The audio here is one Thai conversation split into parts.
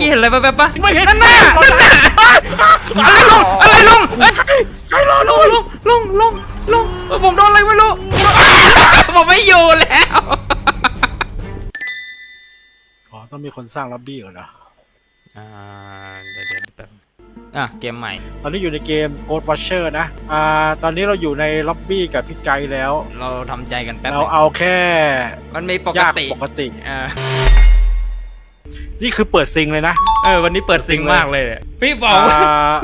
กี้เห็นอะไรแบบๆปะไม่เห็นนั่นน่ะนั่นน่ะอะไรลุงอะไรลุงเอ้ยใครรอลุลุงงลุงลุงลุงลุงเอ้ยผมโดนอะไรไม่รู้ผมไม่อยู่แล้วอ๋อต้องมีคนสร้างล็อบบี้ก่อนนะอ่าเดี๋ยวเดี๋ยวแป๊บอะเกมใหม่ ตอนนี้อยู่ในเกม Ghost Watcher นะ อ่า ตอนนี้เราอยู่ในล็อบบี้กับพี่ไกด์แล้ว เราทำใจกันแป๊บเรานึงเอาแค่ มันมีปกยากติปกติอ่า นี่คือเปิดซิงเลยนะ เออวันนี้เปิดซิงมากเลยเนี่ยพี่บอกว่า อ่า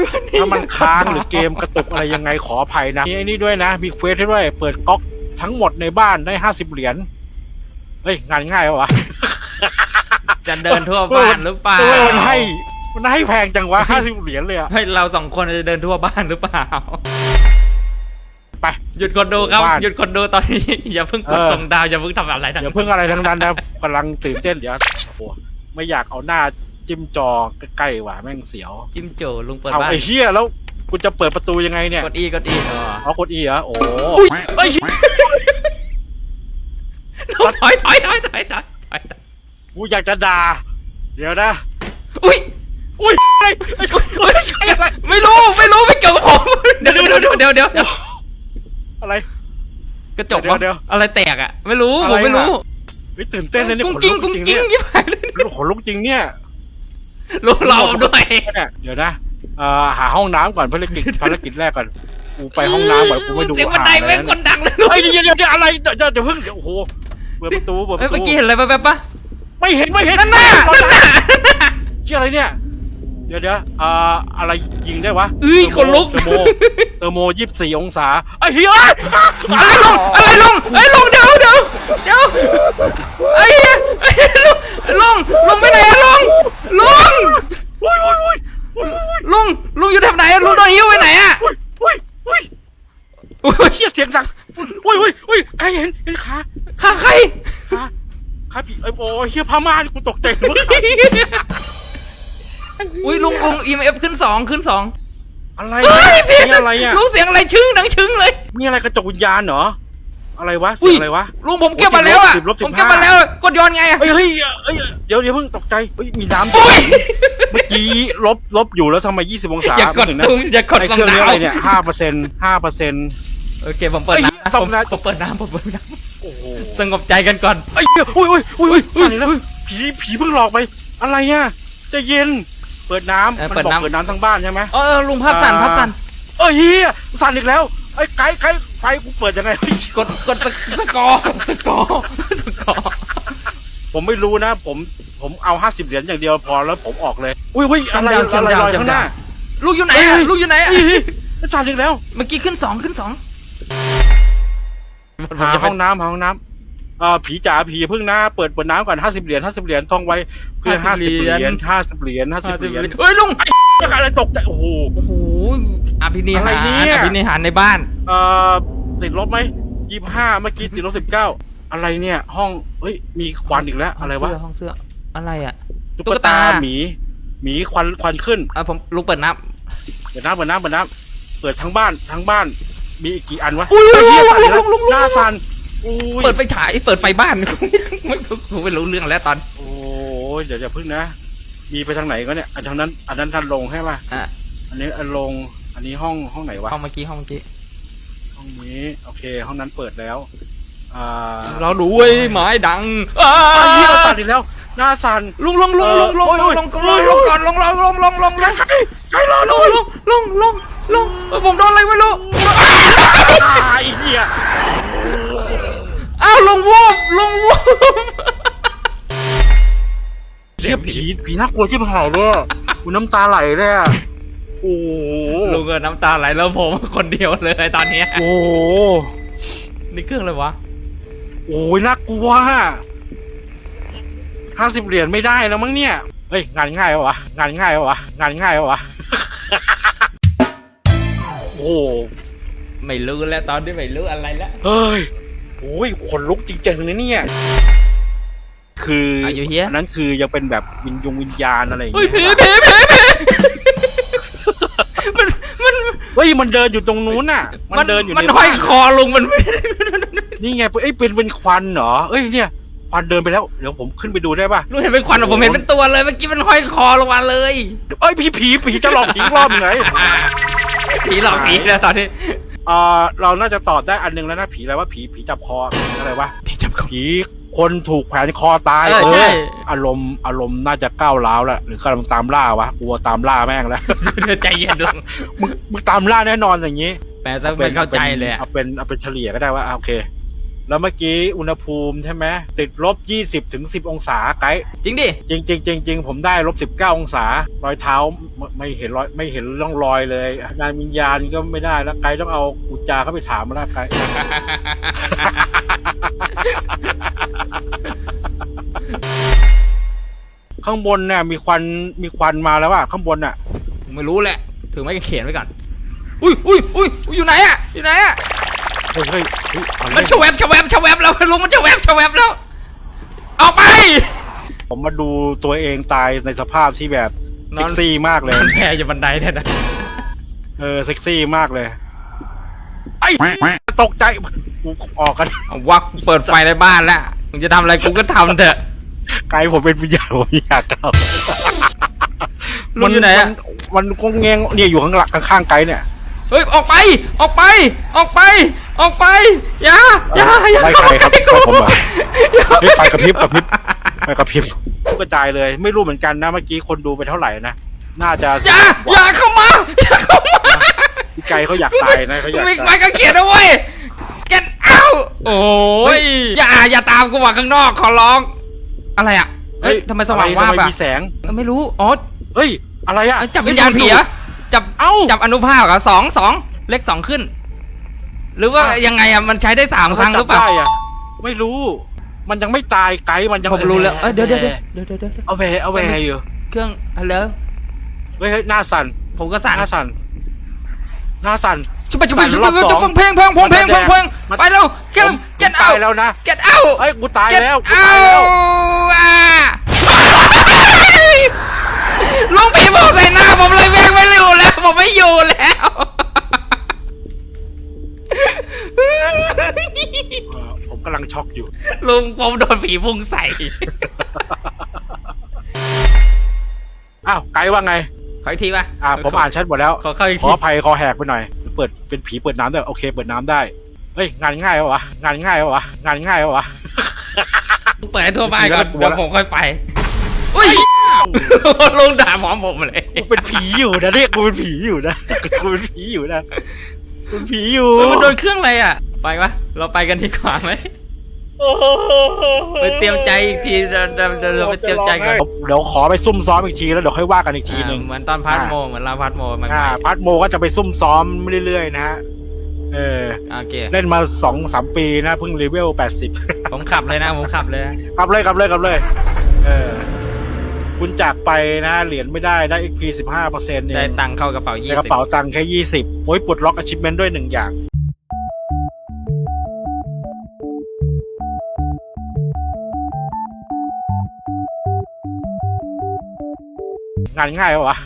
ถ้ามันค้างหรือเกมกระตุกอะไรยังไงขออภัยนะมีไอ้นี่ด้วยนะ มีเควสให้ด้วย เปิดก๊อกทั้งหมดในบ้านได้ห้าสิบเหรียญเฮ้ย งานง่ายวะจะเดินทั่วบ้านหรือเปล่าเออมันให้มันให้แพงจังวะห้าสิบเหรียญเลยอะเฮ้ยเราสองคนจะเดินทั่วบ้านหรือเปล่าไปหยุดคนดูครับบ้านหยุดคนดูตอนนี้ อย่าเพิ่งกดเออ ส่งดาวอย่าเพิ่งทำอะไรทั้งอย่าเพิ่งอะไรทั้งนั้นนะกำลังตื่นเต้นเดี๋ยวโอ้โห ไม่อยากเอาหน้าจิ้มจอใกล้ๆว่ะแม่งเสียว จิ้มโจลุงเปิดเอาบ้านไอ้เหี้ยแล้วกูจะเปิดประตูยังไงเนี่ยกดอีกดอีเอากดอีเหรอโอ้โหอุ้ยไอ้เหี้ยถอยถอยถอยถอยถอยถอยกูอยากจะด่าเดี๋ยวนะอุ้ยอุ้ยอะไรไอ้อะไร ไม่รู้ไม่รู้ไม่เกี่ยวกับผมเดี๋ยวเดี๋ยวเดี๋ยวเดี๋ยวเดี๋ยวเดี๋ยวอะไร กระจกเดี๋ยวเดี๋ยวอะไรแตกอะ ไม่รู้อะไรผมไม่รู้อะ เฮ้ยตื่นเต้นเลยเนี่ยกุ้งขนกิ้งลุกกุ้งจริงกิ้เนี่งยยิ่งไปเลยขนลุกจริงเนี่ยรู้เราด้วยเนี่ยเดี๋ยวนะเอ่อหาห้องน้ำก่อนภารกิจภารกิจแรกก่อนกูไปห้องน้ำก่อนกูไม่ดูเสียงบันไดหาอะไรแม่งนะคนดังเลยเฮ้ยเดี๋ยวเดี๋ยวเดี๋ยวอะไรเดี๋ยวเดี๋ยวเดี๋ยวเพิ่งเดี๋ยวโอ้โหเปิดประตูเปิดปเอ้ยระเมื่อตูกี้เห็นอะไรแบบๆปะไม่เห็นไม่เห็นนั่นน่ะนั่นน่ะเชื่ออะไรเนี่ย เดี๋ยวเดี๋ยวอ่าอะไรยิงได้วะเอ้ยคนลุกเทอร์โมเทอร์โมยี่สิบสี่องศาไอ้เหี้ย อะไรลุงอะไรลุงไอ้ยลุงเดี๋ยวเดี๋ยวเดี๋ยวไอ้เหี้ยไอ้ลุง ลุงลุงไปไหนอะลุง ลุง อุ้ยอุ้ยอุ้ยอุ้ยอุ้ยลุง ลุงอยู่แถบไหนอะลุงโดนหิ้วไปไหนอะอุ้ยอุ้ยอุ้ยอุ้ยเฮียเสียงดังอุ้ยอุ้ยอุ้ยใครเห็นเห็นขาข้าใคร ขาขาผีไอ้โอ้ยเฮียพม่านี่กูตกใจเมื่อขาอุ้ยลุงลุง EMF ขึ้นสองขึ้นสองอะไรเฮ้ยพี่นี่อะไรอะลุงเสียงอะไรชึ้งดังชึ้งเลยนี่อะไรกระจกวิญญาณเหรอ อะไรวะอุ้เสียยงอะไรวะ ลุงผมเก็บมาแล้วอะสิบลบสิบผมเก็บมาห้า แล้วกดย้อนไงอะเฮ้ยเฮ้ยเฮ้ยเดี๋ยวเดี๋ยวเพิ่งตกใจเฮ้ยมีน้ำอุ้ยเมื่อกี้ลบลบอยู่แล้วทำไมยี่สิบองศาอย่ากดไม่ถึงนะลุงอย่ากดไอ้ส่เคงรื่องนี้ดาวอะไรเนี่ยห้าเปอร์เซ็นต์ห้าเปอร์เซ็นต์ โอเคผมเปิดเอ้ยน้ำส่ผงมนะ ผมเปิดน้ำผมเปิดน้โอ้โหำสงบใจกันก่อน ไอ้เหี้ยอุ้ยอุ้ยอุ้ยอุ้ยสั่นอีกแล้วผีผีเพิ่งหลอกไป อะไรอะใจะเย็นเปิดน้ำเออมันเปิดบอกน้ำ เปิดน้ำทั้งบ้านใช่ไหม เออลุงภาพสั่นภาพสั่นเอ้ยเฮียสั่นอีกแล้วไอ้ไกด์ไก ด์ไฟกูเปิดยังไง กดกดสกสกอร์สกอร์สกอร์ผมไม่รู้นะ ผมผมเอาห้าสิบเหรียญอย่างเดียวพอแล้วผมออกเลย อุ้ยอุ้ยอะไรอะไรลอยข้างหน้า ลูกอยู่ไหนอะเฮ้ย ลูกอยู่ไหนอะอีสั่นอีกแล้วเมื่อกี้ขึ้นสองขึ้นสอง หาห้องน้ำหาห้องน้ำเอ่อผีจ๋าผีอย่าเพึ่งนะเปิดเปิดน้ำก่อนห้าสิบเหรียญห้าสิบเหรียญท่องไว้เพื่อห้าสิบเหรียญห้าสิบเหรียญห้าสิบเหรียญเฮ้ยลุงจะอะไรตกใจโอ้โห โอ้โหอภินิอะไรหารเนี่ย อภินิหารในบ้าน เอ่อติดลบไหมยี่ห้าเมื่อกี้ติดลบสิบเก้าอะไรเนี่ย ห้องเฮ้ยมีควันอีกแล้ว อะไรวะห้งเสื้อห้องเสื้ออะไรอะตุ๊ตุ๊กกตา ตาหมีหมีควันควันขึ้นเออผมลุงเปิดน้เปิดน้ำเปิดน้ำเปิดน้ำเปิดทั้งบ้านทั้งบ้าน มีอีกกี่อันวะำอุ้ยไอ้ลุเหี้ยงสั่นอีกลุแล้วงลุงหน้าสั่น อุ้ยเปิดไฟฉายเปิดไฟบ้าน ไม่รู้ไม่รู้เรื่องแล้วตอน โอ้ยเดี๋ยวอย่าพึ่งนะ มีไปทางไหนก็เนี่ยอันทางนั้น อันนั้นทันลงใช่ป่ะอะ อันนี้อันลง อันนี้ห้องห้องไหนวะ ห้องเมื่อกี้ห้องเมื่อกี้ห้องนี้ โอเค ห้องนั้นเปิดแล้ว อ่าเราดูไอ้ไม้ดังอ้าไอ้เหี้ยสั่นอีกแล้ว หน้าสั่นลุงลุงลุงลุงลุงลุงลุงลุงลุงก่อนลุงลุงลุงลุงลุง น่ากลัวชิบหายเลยอะกูน้ำตาไหลเลยอะโอ้โหลุงก็น้ำตาไหลแล้วผมคนเดียวเลยตอนเนี้ยโอ้โหนี่เครื่องอะไรวะโอ้ยน่ากลัวห้าสิบเหรียญไม่ได้แล้วมั้งเนี่ยเฮ้ยงานง่ายวะงานง่ายวะงานง่ายวะโอ้โหไม่รู้แล้วตอนนี้ไม่รู้อะไรแล้วเฮ้ยโอ้ยขนลุกจริงๆนะเนี่ย คืออายุเฮียอันนั้นคือยังเป็นแบบวิญญงวิญญาณอะไรอย่างเฮ้ยเงี้ยผีผีผีผีมันมันเฮ้ยมันเดินอยู่ตรงนู้นน่ะ มันเดินอยู่มันในห้อยบ้านคอลุงมันไม่นี่ไงเอ้ยเป็นเป็นควันเหรอเอ้ยเนี่ยไฟควันเดินไปแล้วเดี๋ยวผมขึ้นไปดูได้ป่ะลุงเห็นเป็นควันเหรอผมเห็นเป็นตัวเลยเมื่อกี้มันห้อยคอลงมาเลย เอ้ยผีผีผีจะหลอกผีอีกรอบหนึ่งไงผีหลอกผีแล้วตอนนี้เออเราน่าจะตอบได้อันหนึงแล้วนะผีอะไรวะผีผีจับคออะไรวะ ผีจับคอผี คนถูกแขวนคอตายเออใช่ อารมณ์อารมณ์น่าจะก้าวร้าวแล้วหรือกำลังตามล่าวะกลัวตามล่าแม่งแล้ว ใจเย็นลุงมึงมึงตามล่าแน่นอนอย่างนี้แปลซะไม่เข้าใจเลยอะเอาเป็นเอาเป็นเฉลี่ยก็ได้ว่าอะโอเค แล้วเมื่อกี้อุณหภูมิใช่ไหมติดลบยี่สิบถึงสิบองศาไกด์จริงดิ จริงจริงจริงจริงผมได้ลบสิบเก้าองศารอยเท้าไม่ไม่เห็นรอยไม่เห็นร่องรอยเลยงานวิญญาณก็ไม่ได้แล้วไกด์ต้องเอากุญจาเข้าไปถามมาแล้วไกด์ ข้างบนเนี่ยมีควันมีควันมาแล้วอะข้างบนอะไม่รู้แหละถือไม้กางเขนไว้ก่อนอุ้ยอุ้ยอุ้ยอยู่ไหนอะอยู่ไหนอะเฮ้ยเฮ้ยเฮ้ยเอามันเล่นชะแวบชะแวบชะแวบแล้วลุงมันชะแวบชะแวบแล้วออกไป ผมมาดูตัวเองตายในสภาพที่แบบนเซ็อนกซี่มากเลย มันแพ้อยู่บันไดเนี่ยนะเออเซ็กซี่มากเลยไอ้ตกใจกูออกกัน เอาวักเปิดไฟในบ้านแล้วมึงจะทำอะไรกูก็ทำเถอะไกลผมเป็นวิญญาณผมไม่อยากเข้าลุงอยู่ไหนอะ มันมันก็แงงเนี่ยอยู่ข้างหลังข้างๆไกลเนี่ยเฮ้ยออกไป ออกไป ออกไป ออกไปอย่าอย่าอย่าไล่ใครครับเข้าใกล้กูผมเหรออย่าเฮ้ยไฟกระพริบกระพริบไฟกระพริบกระจายเลย ไม่รู้เหมือนกันนะเมื่อกี้คนดูไปเท่าไหร่นะน่าจะอย่าอย่าเข้ามาอย่าเข้ามาพี่ไกลเขาอยากตายนะเขาอยากไม่ตาไม่ยก็เขียนนะเว้ย get out โอ้ยอย่าอย่าตามกูมาข้างนอกขอร้อง อะไรอะเฮ้ยทำไมสว่างว่าบทำไมอะมีแสงไม่รู้อ๋อเฮ้ย อะไรอะจับวิญญาณผีเหรอจับเอ้าจับอนุภาคเหรอสองสองเลขสองขึ้น หรือว่าอ้าวยังไงอะมันใช้ได้สามครั้งหรือเปล่าได้อะไม่รู้ มันยังไม่ตายไกด์มันยังผมรู้แล้วเอ้ยเดี๋ยวเดี๋ยวเดี๋ยวเดี๋ยวเดี๋ยวเดี๋ยวเอาแวเอาแวอยู่เครื่องฮัลโหลเฮ้ยเฮ้ยหน้าสั่นผมก็สั่นหน้าสั่นหน้าสั่น ชุบไปชุบไปสั่นชุบรไปอบชุบสองเพลงเพลงเพลงเพลงเพลงเพลงมันไปเร็ว get ผม get ผมตาย out แล้วนะ get out เฮ้ยกูตาย get แล้วกูตายแล้ว out อะลุงผีบอกใส่หน้าผมเลยแม่งไม่อยู่แล้วผมไม่อยู่แล้วเออผมกำลังช็อกอยู่ ลุงผมโดนผีพุ่งใส่อ้าวไกด์ว่าไงขออีกทีป่ะอ่าผมอ่านแชทหมดแล้วขอเข้าอีกขทีออภัยคอแหกไปหน่อย เปิดเป็นผีเปิดน้ำด้วยโอเค เปิดน้ำได้เฮ้ยงานง่ายวะงานง่ายวะงานง่ายวะ เปิดให้ทั่วบ้านก่อนผีเดี๋แล้วยวผมค่อยไปอุ้ยลุงด่าหมอผมเลยกูเป็นผีอยู่นะเนี่ยกูเป็นผีอยู่นะกูเป็นผีอยู่นะกูเป็นผีอยู่เฮ้ยมันโดนเครื่องอะไรอะ ไปปะเราไปกันดีกว่าไหม ไปเตรียมใจอีกทีเดี๋ยวเดี๋ยวเดี๋ยวเราไปเตรียมใจกันเดี๋ยวขอไปซุ่มซ้อมอีกทีแล้วเดี๋ยวค่อยว่ากันอีกทีหนึ่งอ่าเหมือนตอนพาร์ทโมเหมือนเราพาร์ทโมมันอ่าพัดโมก็จะไปซุ่มซ้อมเรื่อยๆนะฮะเออโอเคเล่นมาสองสามปีนะเพิ่งเลเวลแปดสิบผมขับเลยนะผมขับเลยนะครับเลยครับเลยครับเลย เออ คุณจากไปนะ เหรียญไม่ได้ได้ XP สิบห้าเปอร์เซ็นต์เอได้งตังค์เข้ากระเป๋ายี่ในสิบกระเป๋าตังค์แค่ยี่สิบโอ้ยปลดล็อก achievement ด้วยหนึ่งอย่าง งานง่ายวะ